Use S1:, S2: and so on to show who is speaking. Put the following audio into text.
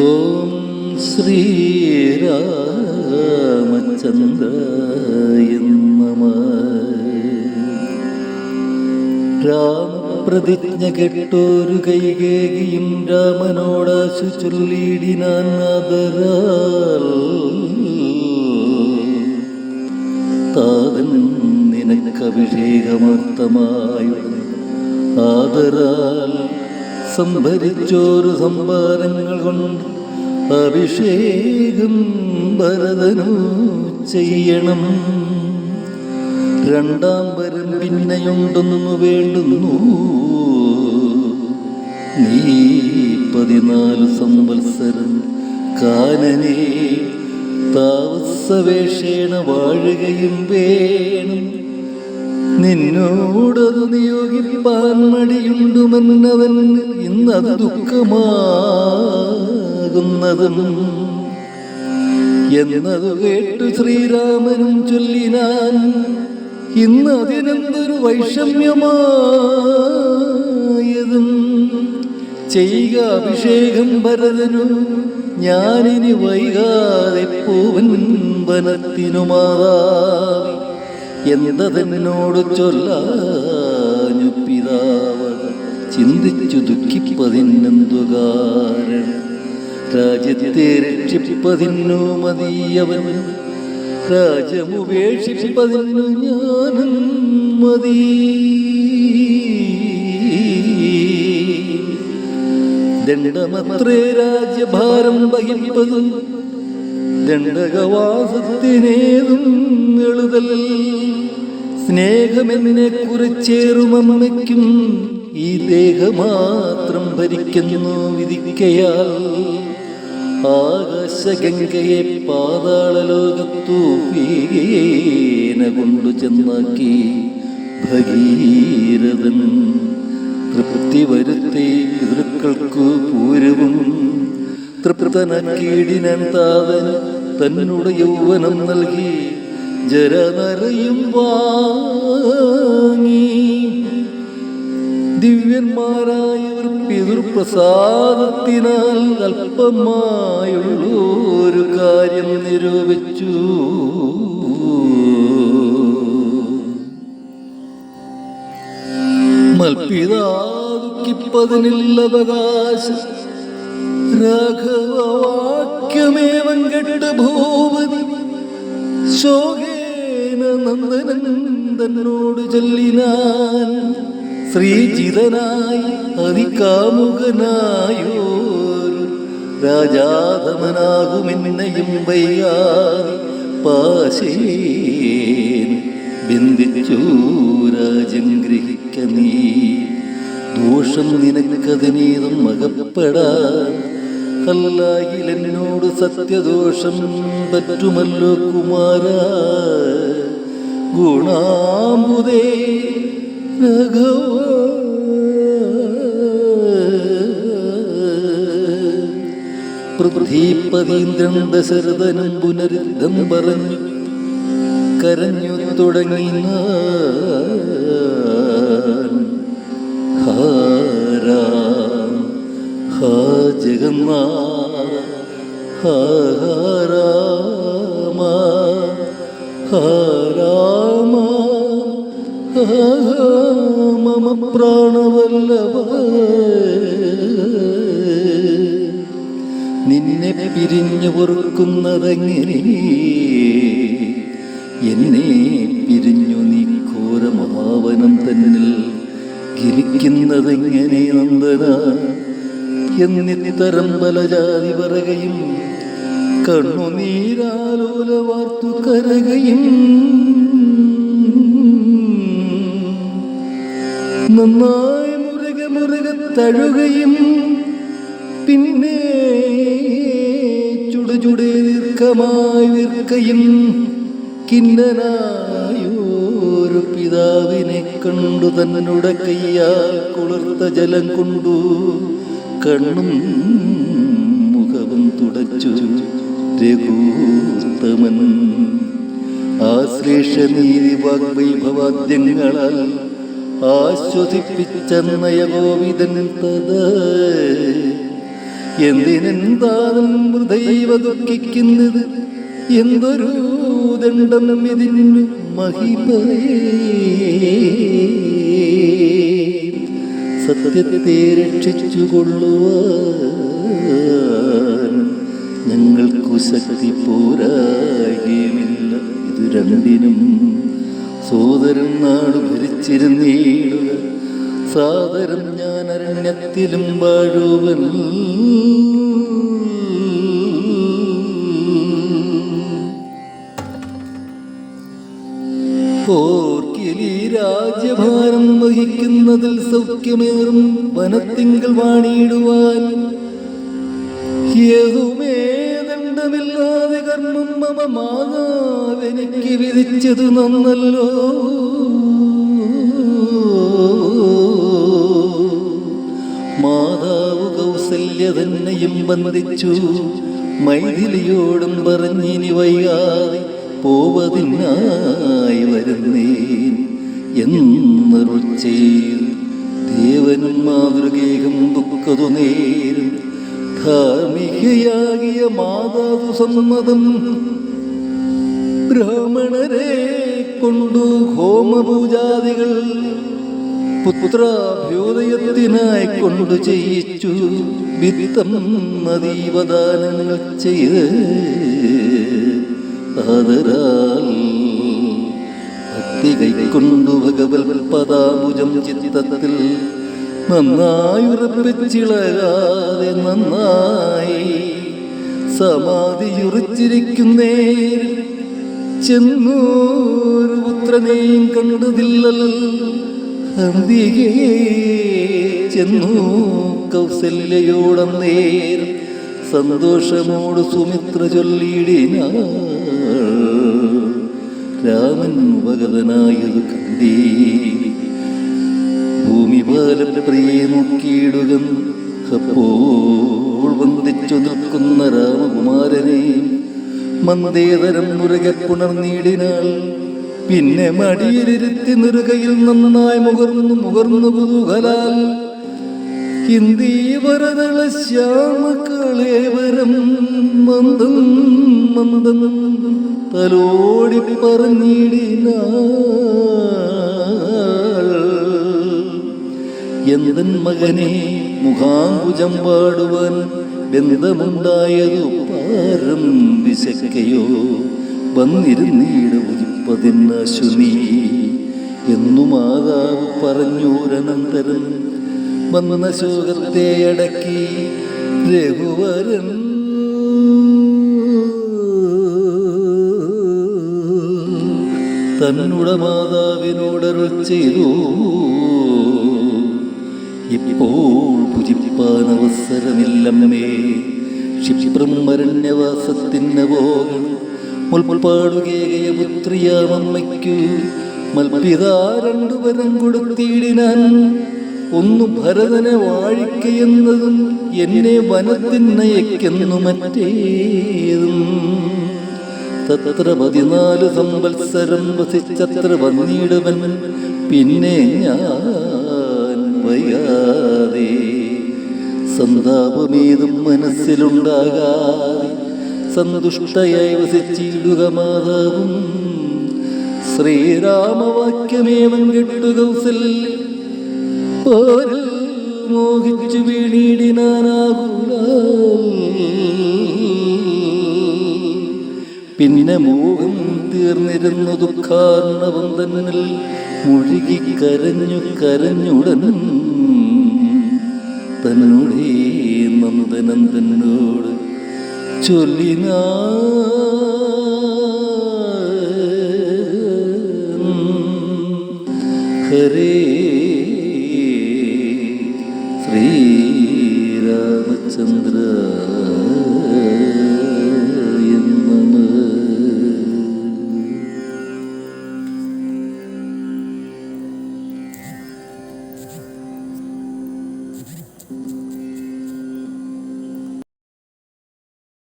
S1: ഓം ശ്രീരാമചന്ദ്രായ നമ. രാമപ്രതിജ്ഞ കെട്ടോരു കൈകേകിയും രാമനോടാശു ചൊല്ലിയിടിനാൻ അതരാൽ താതൻ നിനക്കഭിഷേകമർത്ഥമായുടൻ ആദരാൽ. സംഭരിച്ചോരു സംഭാരങ്ങൾ കൊണ്ട് അഭിഷേകം ഭരതനു ചെയ്യണം. രണ്ടാം വരം പിന്നെയുണ്ടെന്നു വേണ്ടുന്നു. നീ പതിനാല് സംവത്സരം കാനനെ താമസവേഷേണ വാഴുകയും വേണം. നിന്നോടത് നിയോഗിപ്പാൻ മടിയുണ്ടുമെന്നവൻ ഇന്നത് ദുഃഖമാകുന്നതും എന്നതു കേട്ടു ശ്രീരാമനും ചൊല്ലിനാൻ ഇന്ന് അതിനെന്തൊരു വൈഷമ്യമായതും. ചെയ്യുക അഭിഷേകം ഭരതനു ഞാനിനി വൈകാതെ പൂവൻ വനത്തിനു മാതാവി എന്തതെന്നോട് ചൊല്ലാഞ്ഞു പിതാവ്. ചിന്തിച്ചു ദുഃഖിപ്പതിനെന്തു കാരണം? രാജ്യത്തെ രക്ഷിപ്പതിനു മതിയവൻ. രാജമുപേക്ഷിപ്പതിനു ഞാനും മതി. ദണ്ഡമത്രേ രാജ്യഭാരം വഹിപ്പതും ദണ്ഡകവാസത്തിനേതും എളുതൽ സ്നേഹമെന്നെ കുറിച്ചേറുമമ്മയ്ക്കും ഈ ദേഹമാത്രം ഭരിക്കുന്നു വിധിക്കയാൽ. ആകാശഗംഗയെ പാതാളലോകത്തു വീന കൊണ്ടു ചെന്നാക്കി ഭഗീരഥൻ. തൃപ്തി വരുത്തി പിതൃക്കൾക്കു പൂരവും തൃപ്തനക്കീടിനൻ താതൻ തന്നുടെ യൗവനം നൽകി ജരനരയും വാങ്ങി ദിവ്യന്മാരായവർ പിതൃപ്രസാദത്തിനാൽ അല്പമായുള്ള കാര്യം നിരൂപിച്ചു. മൽപിതാക്കിപ്പതിനില്ലവകാശ രാഘവവാക്യമേവം കെട്ട് ഭൂപതി. ശോകേന നന്ദനന്ദനോട് ചൊല്ലിനാൻ ശ്രീജിതനായി അതികാമുകനായോ രാജാതമനാകുമെന്നയും വയ്യാതെ പാശേ ബന്ധിച്ചു രാജ്യം ഗ്രഹിക്ക നീ. ദോഷം നിനക്കതിനേതും അകപ്പെടാൻ അല്ലായിൽ എന്നോട് സത്യദോഷം പറ്റുമല്ലോ കുമാര. ഗുണാമുദേ പൃഥ്വീപതീന്ദ്രൻ ദശരഥനും പുനരുദ്ധം പറഞ്ഞു കരഞ്ഞു തുടങ്ങി ഹാരാ ഹാ ജഗന്നാഥ ഹാ മമ പ്രാണവല്ലവ നിന്നെ പിരിഞ്ഞു പൊറുക്കുന്നതെങ്ങനെ? എന്നെ പിരിഞ്ഞു നീ ഘോരമാവനം തന്നിൽ ഗിരിക്കുന്നതെങ്ങനെ നന്ദന? എന്നിത്തരം പലജാതി പറകയും കണ്ണുനീരാലോല വാർത്തു കരകയും നന്നായി മുറുകെ മുറുകെ തഴുകയും പിന്നെ ചുടുചുടേ ദീർഘമായി നിൽക്കയും കിന്നനായൊരു പിതാവിനെ കണ്ടു തന്നുടെ കയ്യാൽ കുളിർത്ത ജലം കൊണ്ടു കണ്ണും മുഖവും തുടച്ചു. രഘൂത്തമൻ ആശ്ലേഷ നീതി വാഗ്വൈഭവാദ്യങ്ങളാൽ ആശ്വസിപ്പിച്ച നയഗോവിതൻ തത്. എന്തിനെന്താനും ഹൃദൈവ ദുഃഖിക്കുന്നത് എന്തൊരു ദണ്ഡം ഇതിന് മഹിമയേ. സത്യത്തെ രക്ഷിച്ചുകൊള്ളുവാൻ ഞങ്ങൾക്കു ശക്തി പോരാകില്ല ഇത് രണ്ടിനും സോദരൻ നാട് ഭരിച്ചിരുന്നീടുക സാദരം ഞാൻ അരണ്യത്തിലും വാഴുവൻ. ഓർക്കിലി രാജ്യഭാരം വഹിക്കുന്നതിൽ സൗഖ്യമേറും വനത്തിങ്കൾ വാണിയിടുവാൻ. ഏതുമേ ദണ്ഡമില്ലാതെ കർമ്മം മമ മാതാവെനിക്ക് വിധിച്ചത് നന്നല്ലോ. മാതാവ് കൗസല്യ തന്നെയും ബന്ധിച്ചു മൈഥിലിയോടും പറഞ്ഞിനി വയ്യാതെ പോവതിനായി വരുന്നേൻ എന്നരുൾ ദേവനും മാതൃകേകം ദുഃഖതു നേരും. ധാർമ്മികയാകിയ മാതാവ് സമ്മതം ബ്രാഹ്മണരെ കൊണ്ടു ഹോമപൂജാദികൾ പുത്രാഭ്യോദയത്തിനായി കൊണ്ടു ചെയ്യിച്ചു. വിത്തം അതീവദാനങ്ങൾ ചെയ്ത് ആദരാൽ ഭക്തി കൈക്കൊണ്ടു ഭഗവൽ പദാഭുജം ചിത്തത്തിൽ നന്നായുറപ്പിച്ചിളകാതെ നന്നായി സമാധിയുറിച്ചിരിക്കുന്നേ ചെന്നൂരു പുത്രനെയും കണ്ടതില്ലൽ. അന്തികേ ചെന്നു കൗസല്യയോടന്നേർ സന്തോഷമോട് സുമിത്ര ചൊല്ലിയിടിനാൾ. രാമൻ ഭഗതനായത് കണ്ടീ. ഭൂമി പാലം പ്രിയെ നോക്കിയിടുക. വന്ദിച്ചു നിൽക്കുന്ന രാമകുമാരനെ മന്ദേതരം മുറുകെ പുണർന്നീടിനാൾ. പിന്നെ മടിയിലിരുത്തി നിറുകയിൽ നന്നായി മുകർന്നു മുകർന്നു പുതുകലാൽ ഹിന്ദീവരതള ശ്യാമക്കളേവരം തലോടി പറഞ്ഞിടിനാൾ. എന്തൻ മകനെ മുഖാംബുജം പാടുവാൻ ബന്ധമുണ്ടായതു പാരം വിശക്കയോ? വന്നിരുന്നീട് ഉദിപ്പതിനാശു നീ എന്നു മാതാവ് പറഞ്ഞൂരനന്തരം വന്ന ശോകത്തെ അടക്കി രഘുവരൻ. തന്നുട മാതാവിനോടരുൾ ചെയ്തു. ഇപ്പോൾ പുജിപ്പാൻ അവസരമില്ലമ്മേ ക്ഷിപ്രം മരണ്യവാസത്തിന് പോകണം മുൽപ്പാടുകേകയ പുത്രിയാമമ്മയ്ക്കു മൽപിതാ രണ്ടുപരം കൊടുത്തിയിടിനാൻ ഒന്ന് ഭരതനെ വാഴിക്കയെന്നതും എന്നെ വനത്തിനയക്കെന്നു മറ്റേതും തത്ര പതിനാല് സംവത്സരം വസിച്ചത്ര വന്നിടുവൻ. പിന്നെ ഞാൻ വയ്യാതെ സന്താപമേതും മനസ്സിലുണ്ടാകാതെ സന്തുഷ്ടയായി വസിച്ചിടുക മാതാവും. ശ്രീരാമവാക്യമേവം കെട്ടു കൗസല്യ പോരിൽ മോഹിച്ചു വീണിടിനാനാകൂല പിന്നെ മോഹം തീർന്നിരുന്നു ദുഃഖാർണവം തന്നിൽ മുഴുകി കരഞ്ഞു കരഞ്ഞുടൻ തന്നുടേ നന്ദനന്ദനോട് ചൊല്ലിന ഹരേ ശ്രീരാമചന്ദ്ര.